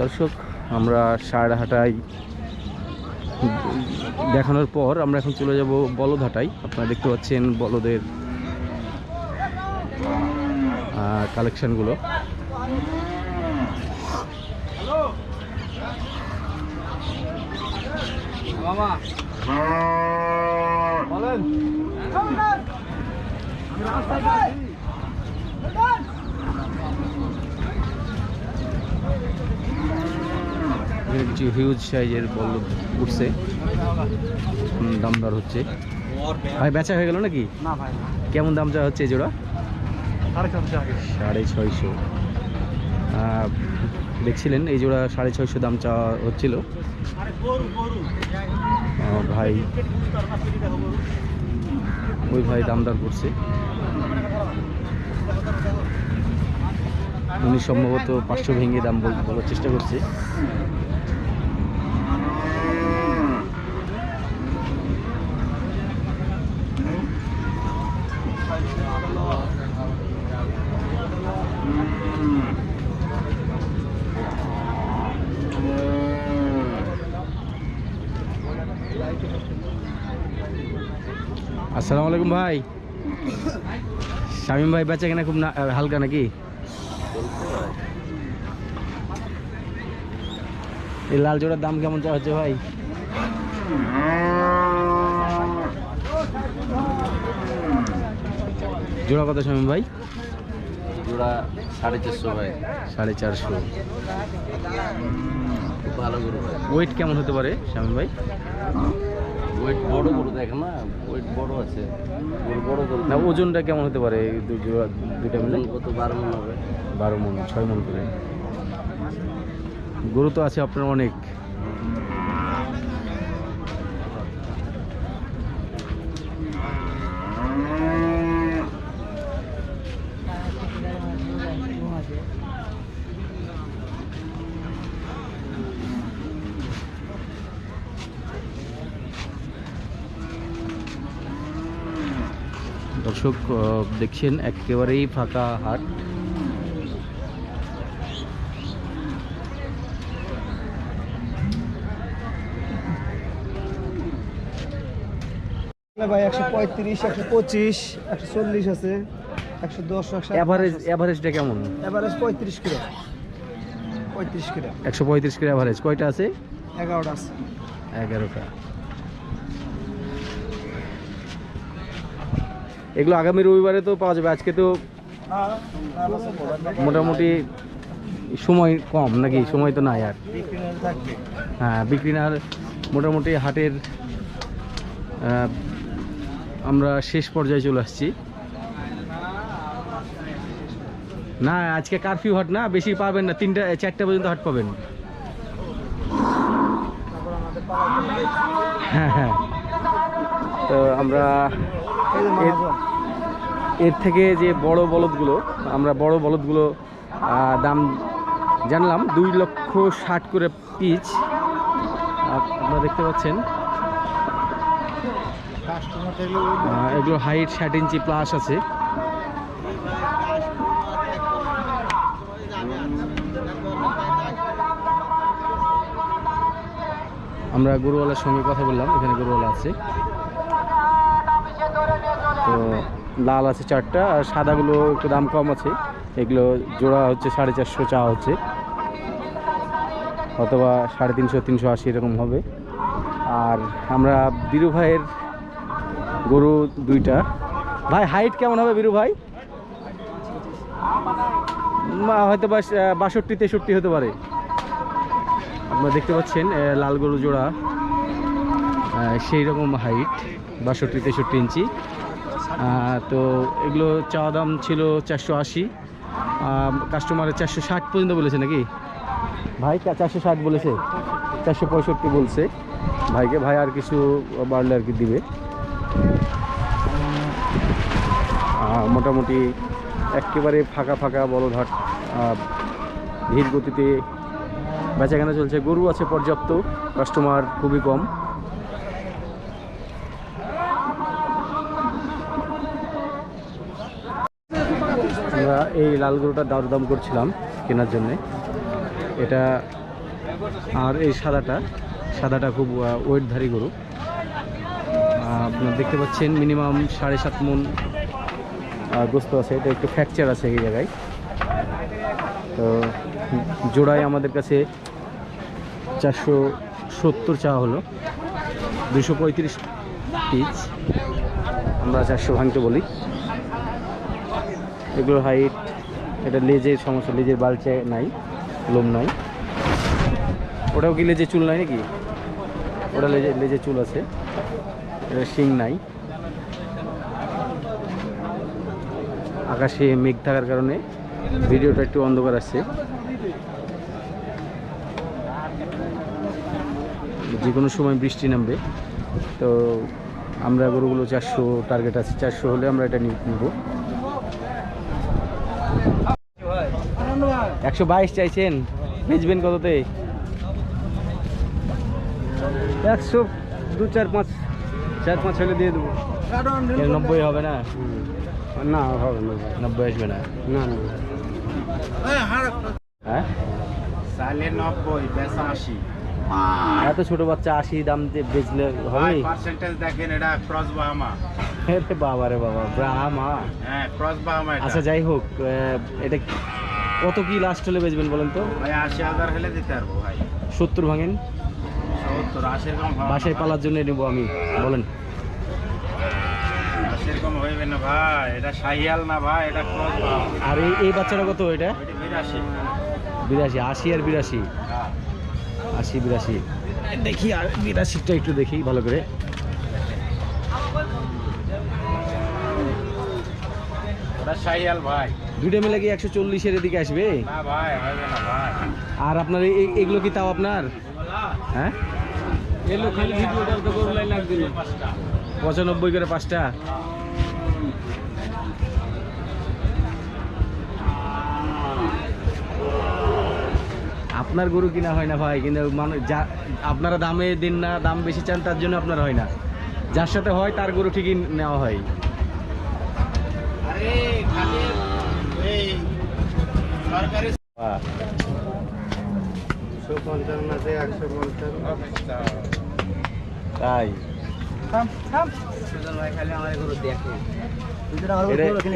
দর্শক, আমরা সায়রাহাটায় দেখানোর পর আমরা এখন চলে যাব বলদহাটায়। আপনারা দেখতে পাচ্ছেন বলদের কালেকশনগুলো এখানে কিছু হিউজ সাইজের বলদ উঠছে। দাম দর হচ্ছে। ভাই বেচা হয়ে গেল নাকি? না ভাই কেমন দাম চাওয়া হচ্ছে এই জোড়া? সাড়ে ছয়শো দেখছিলেন এই জোড়া সাড়ে ছয়শো দাম চাওয়া হচ্ছিল। ভাই ওই ভাই দাম দর করছে। উনি সম্ভবত পাঁচশো ভেঙে দাম বল- বলার চেষ্টা করছে। আসসালামু আলাইকুম ভাই। শামিম ভাই বেচা কেনা খুব হালকা নাকি? এই লাল জোড়ার দাম কেমন চা হচ্ছে ভাই? জোড়া কত শামিম ভাই? জোড়া সাড়ে চারশো ভাই। সাড়ে চারশো। ভালো গরু ভাই। ওয়েট কেমন হতে পারে শামিম ভাই? ওয়েট বড় না ওয়েট বড় আছে। গরু বড় না ওজনটা কেমন হতে পারে দুইটা মিলে? কত? বারো মন হবে। বারো মন ছয় মন করে। গরু তো আছে আপনার অনেক। দর্শক দেখছেন একেবারেই ফাঁকা হাট। ভাই একশো পঁয়ত্রিশ একশো পঁচিশ একশো চল্লিশ আছে একশো দশ একশো অ্যাভারেজ অ্যাভারেজটা কেমন? এভারেজ পঁয়ত্রিশ কিলো। পঁয়ত্রিশ কিলো। একশো পঁয়ত্রিশ করে অ্যাভারেজ কয়টা আছে? এগারোটা আছে। এগারোটা। এগুলো আগামী রবিবারে তো পাওয়া যাবে, আজকে তো মোটামুটি সময় কম নাকি? সময় তো নাই আর। হ্যাঁ বিক্রি না মোটামুটি হাটের আমরা শেষ পর্যায়ে চলে আসছি। না, আজকে কারফিউ হাট না, বেশি পাবেন না, তিনটা, চারটা পর্যন্ত হাট পাবেন। হ্যাঁ হ্যাঁ। তো আমরা এর- থেকে যে বড় বলদগুলো, আমরা বড় বলদগুলো দাম জানলাম, দুই লক্ষ ষাট করে পিচ। আপনারা দেখতে পাচ্ছেন। এগুলো হাইট ষাট ইঞ্চি প্লাস আছে। আমরা গরুওয়ালার সঙ্গে কথা বললাম, এখানে গরুওয়ালা আছে। তো লাল আছে চারটা, আর সাদাগুলো একটু দাম কম আছে। এগুলো জোড়া হচ্ছে সাড়ে চারশো, চা হচ্ছে। অথবা সাড়ে তিনশো তিনশো আশি এরকম হবে। আর আমরা বীরু ভাইয়ের গরু দুইটা। ভাই হাইট কেমন হবে বীরু ভাই? হয়তো বা বাষট্টি, তেষট্টি হতে পারে। আপনারা দেখতে পাচ্ছেন লাল গরু জোড়া। সেই রকম হাইট বাষট্টি, তেষট্টি ইঞ্চি। তো এগুলো চাওয়া দাম ছিল চারশো আশি কাস্টমারের চারশো ষাট পর্যন্ত বলেছে নাকি? ভাই চারশো ষাট বলেছে। চারশো পঁয়ষট্টি বলছে। ভাইকে ভাই আর কিছু বাড়লে আর কি দিবে। মোটামুটি একেবারে ফাঁকা ফাঁকা বলধাট ধীর গতিতে বেচাকেনা চলছে। গরু আছে পর্যাপ্ত কাস্টমার খুবই কম আমরা এই লাল গরুটার দরদাম করছিলাম কেনার জন্যে। এটা আর এই সাদাটা সাদাটা খুব ওয়েটধারী গরু। আপনার দেখতে পাচ্ছেন মিনিমাম সাড়ে সাত মন গোস্ত আছে। এটা একটু ফ্র্যাকচার আছে এই জায়গায়। তো জোড়ায় আমাদের কাছে চারশো সত্তর চাওয়া হলো। দুশো পঁয়ত্রিশ পিচ আমরা চারশো ভাঙতে বলি। এগুলোর হাইট এটা লেজের সমস্যা, লেজের বালচে নাই, লোম নাই। ওটাও কি লেজে চুল নাই নাকি? ওটা লেজে লেজে চুল আছে। এটা শিং নাই। আকাশে মেঘ থাকার কারণে ভিডিওটা একটু অন্ধকার আসছে যে কোনো সময় বৃষ্টি নামবে। তো আমরা গরুগুলো চারশো টার্গেট আছে। চারশো হলে আমরা এটা নিব নিব একশো বাইশ চাইছেন বেচবেন কততে? একশো দু চার পাঁচ চার পাঁচ হলে দিয়ে দেবো। নব্বই হবে না? না হবে না। নব্বই আসবে না? না না। হ্যাঁ? সালে নব্বই বেসা আশি। এত ছোট বাচ্চা আশি দাম দিয়ে বেচলে হবে? পার্সেন্টেজ দেখেন এটা ক্রস বাহামা বাবা রে বাবা ব্রাহ্মা হ্যাঁ ক্রস বাহামা আচ্ছা যাই হোক এটা কত কি লাস্ট হলে বেচবেন বলেন তো? ভাই আশি হাজার হলে দিতে পারব ভাই। সত্তর ভাঙেন। সত্তর আশির কম বাসায় পালার জন্য নেব আমি বলেন। হইবে না ভাই এটা না ভাই এটা আর এই বাচ্চাটা কত এটা? বিরাশি। বিরাশি আশি আর বিরাশি? হ্যাঁ। আশি বিরাশি। দেখি আর বিরাশিটা একটু দেখি ভালো করে। ওটা ভাই। দুইটা মিলে কি একশো চল্লিশের এদিকে আসবে? আর আপনার এগুলো কি তাও আপনার? হ্যাঁ? পঁচানব্বই করে পাঁচটা। আপনার গরু কিনা হয় না ভাই কিন্তু মানুষ যা আপনারা দামে দিন না দাম বেশি চান তার জন্য আপনার হয় না। যার সাথে হয় তার গরু ঠিকই নেওয়া হয়। এই সরকারি তাই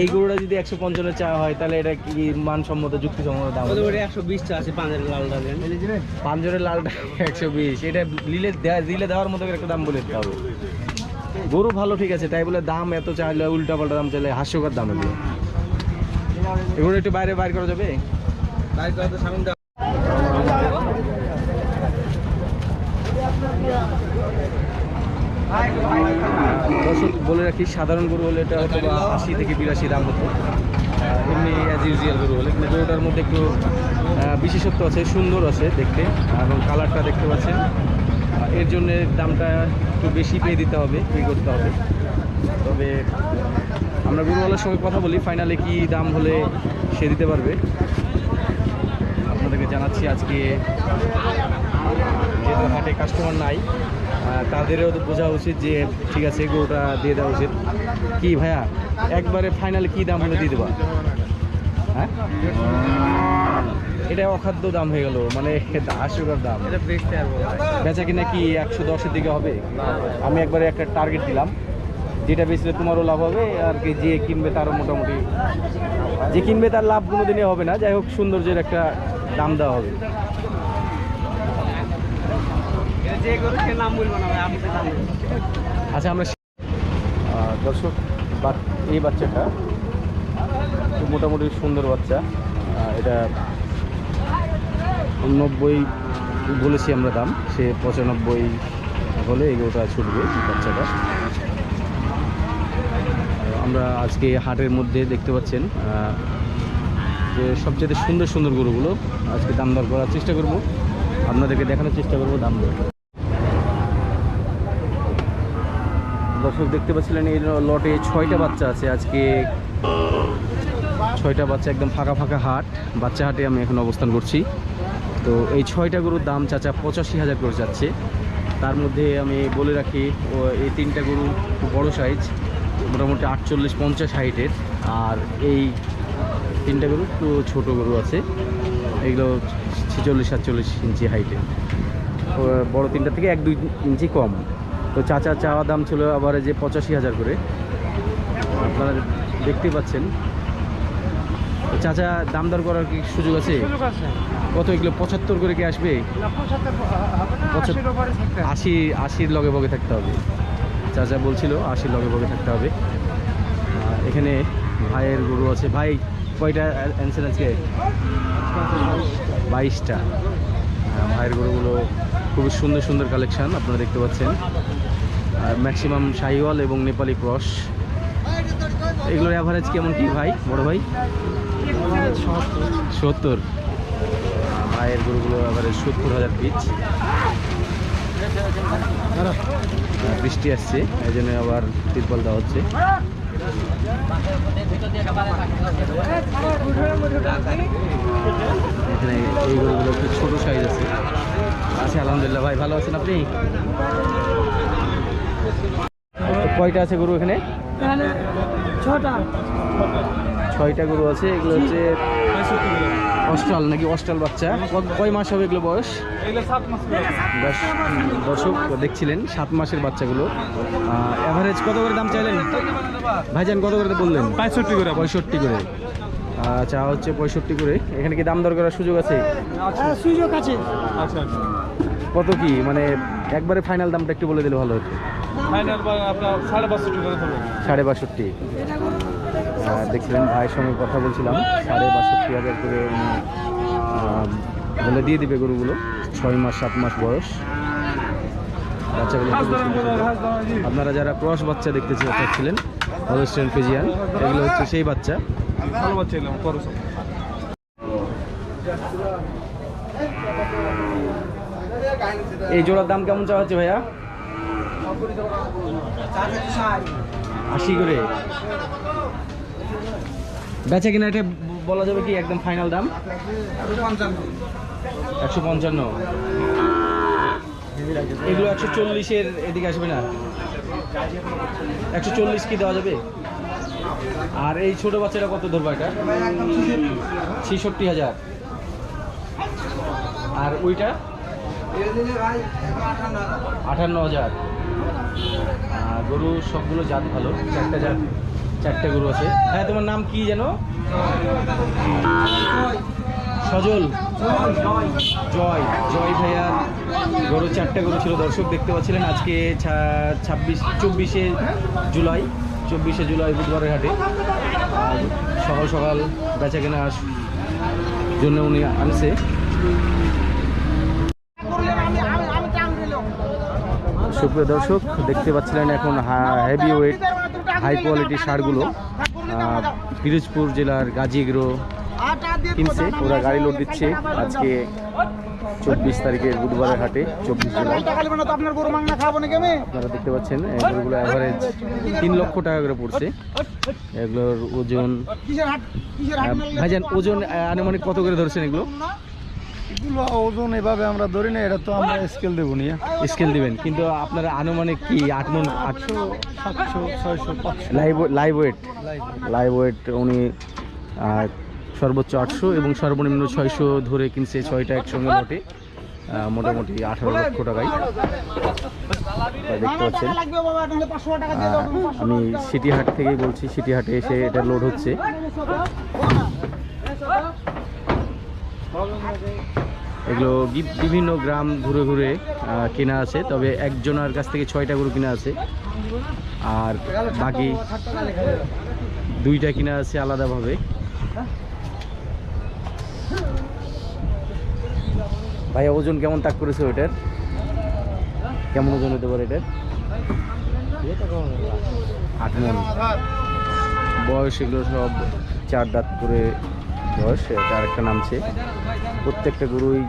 এই গরুটা যদি একশো পঞ্চান্ন চাওয়া হয় তাহলে এটা কি মানসম্মত যুক্তিসম্মত দাম? একশো বিশটা আছে পাঁচের লাল ডালেন পাঁচজনের লালটা একশো বিশ। এটা লিলে দিলে দেওয়ার মতো একটা দাম বলে দিতে হবে। গরু ভালো ঠিক আছে তাই বলে দাম এত চাইলে উল্টা পাল্টা দাম চাইলে হাস্যকর দাম এগুলো। এগুলো একটু বাইরে বাইর করা যাবে? দর্শক বলে রাখি সাধারণ গরু হলে এটা হয়তো বা আশি থেকে বিরাশি দাম হতো। এমনি অ্যাজ ইউজুয়াল গরু হলে। কিন্তু গরুটার মধ্যে একটু বিশেষত্ব আছে সুন্দর আছে দেখতে এবং কালারটা দেখতে পাচ্ছেন। এর জন্য দামটা একটু বেশি পেয়ে দিতে হবে পে করতে হবে। তবে আমরা গরুওয়ালার সঙ্গে কথা বলি ফাইনালে কি দাম হলে সে দিতে পারবে? আপনাদেরকে জানাচ্ছি আজকে যেহেতু হাটে কাস্টমার নাই তাদেরও তো বোঝা উচিত যে ঠিক আছে গরুটা দিয়ে দেওয়া উচিত। কি ভাইয়া একবারে ফাইনালে কি দাম হলে দিয়ে দেবা? হ্যাঁ? এটা অখাদ্য দাম হয়ে গেল মানে হাস্যকর দাম। বেচা কিনা কি একশো দশের দিকে হবে? আমি একবারে একটা টার্গেট দিলাম। যেটা বেচলে তোমারও লাভ হবে, আর কি যে কিনবে তারও মোটামুটি। যে কিনবে তার লাভ কোনো দিনে হবে না, যাই হোক, সৌন্দর্যের একটা দাম দেওয়া হবে। আচ্ছা আমরা দর্শক এই বাচ্চাটা মোটামুটি সুন্দর বাচ্চা। এটা নব্বই বলেছি আমরা দাম, সে পঁচানব্বই হলে এগুলোটা ছুটবে বাচ্চাটা। আমরা আজকে হাটের মধ্যে দেখতে পাচ্ছেন যে সবচেয়ে সুন্দর সুন্দর গরুগুলো আজকে দাম দর করার চেষ্টা করব। আপনাদেরকে দেখানোর চেষ্টা করব দাম দর। দর্শক, দেখতে পাচ্ছিলেন এই লটে ছয়টা বাচ্চা আছে আজকে। ছয়টা বাচ্চা একদম ফাঁকা ফাঁকা হাট, বাচ্চা হাটে আমি এখন অবস্থান করছি। তো এই ছয়টা গরুর দাম চাচা পঁচাশি হাজার করে যাচ্ছে। তার মধ্যে আমি বলে রাখি এই তিনটা গরু বড় সাইজ মোটামুটি আটচল্লিশ পঞ্চাশ হাইটের। আর এই তিনটা গরু একটু ছোটো গরু আছে। এগুলো ছেচল্লিশ সাতচল্লিশ ইঞ্চি হাইটে। বড় তিনটা থেকে এক দুই ইঞ্চি কম। তো চাচা চাওয়া দাম ছিল আবার এই যে পঁচাশি হাজার করে। আপনারা দেখতেই পাচ্ছেন। চাচা দাম দর করার কি সুযোগ আছে? কত এগুলো? পঁচাত্তর করে কি আসবে? আশি আশির লগে বগে থাকতে হবে। চাচা বলছিল আশির লগে বগে থাকতে হবে। এখানে ভাইয়ের গরু আছে। ভাই, কয়টা অ্যান্সার আজকে বাইশটা ভাইয়ের গরুগুলো খুবই সুন্দর সুন্দর কালেকশন আপনারা দেখতে পাচ্ছেন। ম্যাক্সিমাম শাহিওয়াল এবং নেপালি ক্রস। এগুলোর অ্যাভারেজ কেমন কি ভাই, বড় ভাই? সত্তর। ভাইয়ের গরুগুলো অ্যাভারেজ সত্তর হাজার পিচ বৃষ্টি আসছে এই জন্য আবার তিরপল দেওয়া হচ্ছে। এখানে এই গরুগুলো একটু ছোটো সাইজ আছে। আছে আলহামদুলিল্লাহ ভাই ভালো আছেন আপনি? কয়টা আছে গরু এখানে? ছটা ছয়টা গরু আছে এগুলো হচ্ছে অস্ট্রাল নাকি অস্ট্রাল বাচ্চা? ক- কয় মাস হবে এগুলো বয়স? দশ দর্শক দেখছিলেন সাত মাসের বাচ্চাগুলো। অ্যাভারেজ কত করে দাম চাইলেন? ভাইজান কত করে বললেন? পঁয়ষট্টি করে। পঁয়ষট্টি করে। চা হচ্ছে পঁয়ষট্টি করে। এখানে কি দাম দর করার সুযোগ আছে? সুযোগ আছে। আচ্ছা কত কি? মানে একবারে ফাইনাল দামটা একটু বলে দিলে ভালো হতো। ফাইনাল সাড়ে পাঁচশো সাড়ে বাষট্টি। দেখছিলেন ভাইয়ের সঙ্গে কথা বলছিলাম। সাড়ে বাষট্টি হাজার করে উনি বলে দিয়ে দিবে গরুগুলো। ছয় মাস সাত মাস বয়স। বাচ্চাগুলো। আপনারা যারা ক্রস বাচ্চা দেখতে চাচ্ছিলেন হলস্টেন ফিজিয়ান এগুলো হচ্ছে সেই বাচ্চা। ভালো বাচ্চা এলাম এই জোড়ার দাম কেমন চাওয়া হচ্ছে ভাইয়া? আশি করে। বেচা কিনা এটা বলা যাবে কি একদম ফাইনাল দাম? একশো পঞ্চান্ন। এগুলো একশো চল্লিশের এদিকে আসবে না? একশো চল্লিশ কি দেওয়া যাবে? আর এই ছোট বাচ্চাটা কত ধরবো এটা? ছেষট্টি হাজার। আর ওইটা? আটান্ন হাজার। আর গরু সবগুলো জাত ভালো, চারটা জাত। চারটে গরু আছে। হ্যাঁ তোমার নাম কি যেন? সজল। জয়। জয় ভাইয়ার গরু চারটে গরু ছিল, দর্শক দেখতে পাচ্ছিলেন আজকে ছাব্বিশ চব্বিশে জুলাই। চব্বিশে জুলাই বুধবারের হাটে। সকাল সকাল বেচা কেনার জন্য উনি আনছে। সুপ্রিয় দর্শক, দেখতে পাচ্ছিলেন এখন হেভি ওয়েট হাই কোয়ালিটি সারগুলো পিরোজপুর জেলার গাজীগ্রো কিনছে ওরা গাড়ি লোড দিচ্ছে আজকে চব্বিশ তারিখের বুধবারের হাটে চব্বিশ আপনার দেখতে পাচ্ছেন এগুলো অ্যাভারেজ তিন লক্ষ টাকা করে পড়ছে। এগুলোর ওজন ভাইজান ওজন আনুমানিক কত করে ধরছেন এগুলো? এগুলো ওজন এভাবে আমরা ধরি না এটা তো আমরা স্কেল দেবো নিয়ে স্কেল দিবেন কিন্তু আপনারা আনুমানিক কি আট মন আটশো সাতশো ছয়শো live live wait live wait উনি সর্বোচ্চ আটশো এবং সর্বনিম্ন ছয়শো ধরে কিনছে ছয়টা একসঙ্গে মোটে মোটামুটি আঠারো লক্ষ টাকায় দেখতে পাচ্ছেন আমি সিটিহাট থেকেই বলছি সিটিহাটে এসে এটা লোড হচ্ছে এগুলো বিভিন্ন গ্রাম ঘুরে ঘুরে কেনা আছে, তবে একজনের কাছ থেকে ছয়টা গরু কিনা আছে। আর বাকি দুইটা কিনা আছে আলাদাভাবে। ভাই, ওজন কেমন তাক করেছে ওইটার? কেমন ওজন হতে পারে এটার? আট মন। বয়স এগুলো সব চার দাঁত করে বয়স, এটা আরেকটা নামছে। প্রত্যেকটা গরুই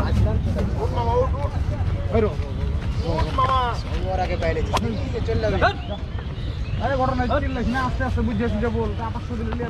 আচ্ছা আরে ঘটনা আস্তে আস্তে বুঝে সুঝে বল পাঁচশো দিলে